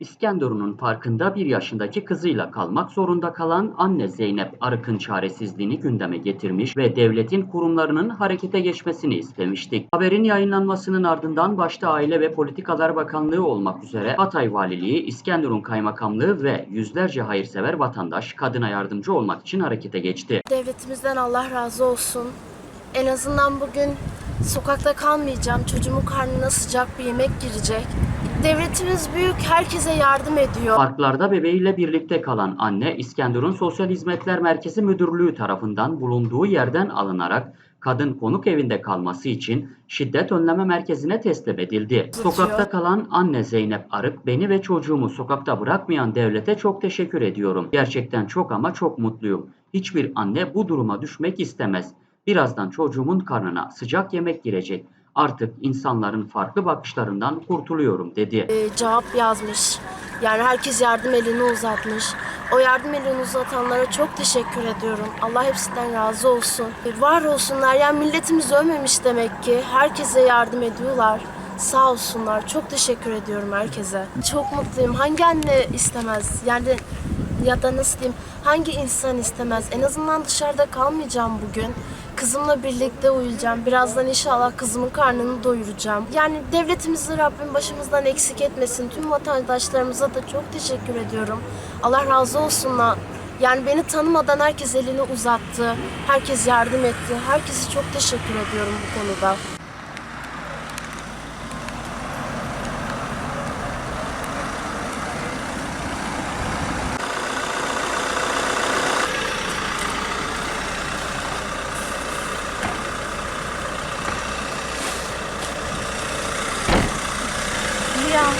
İskenderun'un parkında bir yaşındaki kızıyla kalmak zorunda kalan anne Zeynep Arık'ın çaresizliğini gündeme getirmiş ve devletin kurumlarının harekete geçmesini istemiştik. Haberin yayınlanmasının ardından başta Aile ve Politikalar Bakanlığı olmak üzere Hatay Valiliği, İskenderun Kaymakamlığı ve yüzlerce hayırsever vatandaş kadına yardımcı olmak için harekete geçti. Devletimizden Allah razı olsun. En azından bugün sokakta kalmayacağım. Çocuğumun karnına sıcak bir yemek girecek. Devletimiz büyük, herkese yardım ediyor. Parklarda bebeğiyle birlikte kalan anne İskenderun Sosyal Hizmetler Merkezi Müdürlüğü tarafından bulunduğu yerden alınarak kadın konuk evinde kalması için şiddet önleme merkezine teslim edildi. Tutuyor. Sokakta kalan anne Zeynep Arık beni ve çocuğumu sokakta bırakmayan devlete çok teşekkür ediyorum. Gerçekten çok ama çok mutluyum. Hiçbir anne bu duruma düşmek istemez. Birazdan çocuğumun karnına sıcak yemek girecek. Artık insanların farklı bakışlarından kurtuluyorum dedi. Ee, cevap yazmış. Yani herkes yardım elini uzatmış. O yardım elini uzatanlara çok teşekkür ediyorum. Allah hepsinden razı olsun. Ee, Var olsunlar. Yani milletimiz ölmemiş demek ki. Herkese yardım ediyorlar. Sağ olsunlar. Çok teşekkür ediyorum herkese. Çok mutluyum. Hangi anne istemez? Yani ya da nasıl diyeyim? Hangi insan istemez? En azından dışarıda kalmayacağım bugün. Kızımla birlikte uyuyacağım. Birazdan inşallah kızımın karnını doyuracağım. Yani devletimizi Rabbim başımızdan eksik etmesin. Tüm vatandaşlarımıza da çok teşekkür ediyorum. Allah razı olsunlar. Yani beni tanımadan herkes elini uzattı. Herkes yardım etti. Herkese çok teşekkür ediyorum bu konuda. 像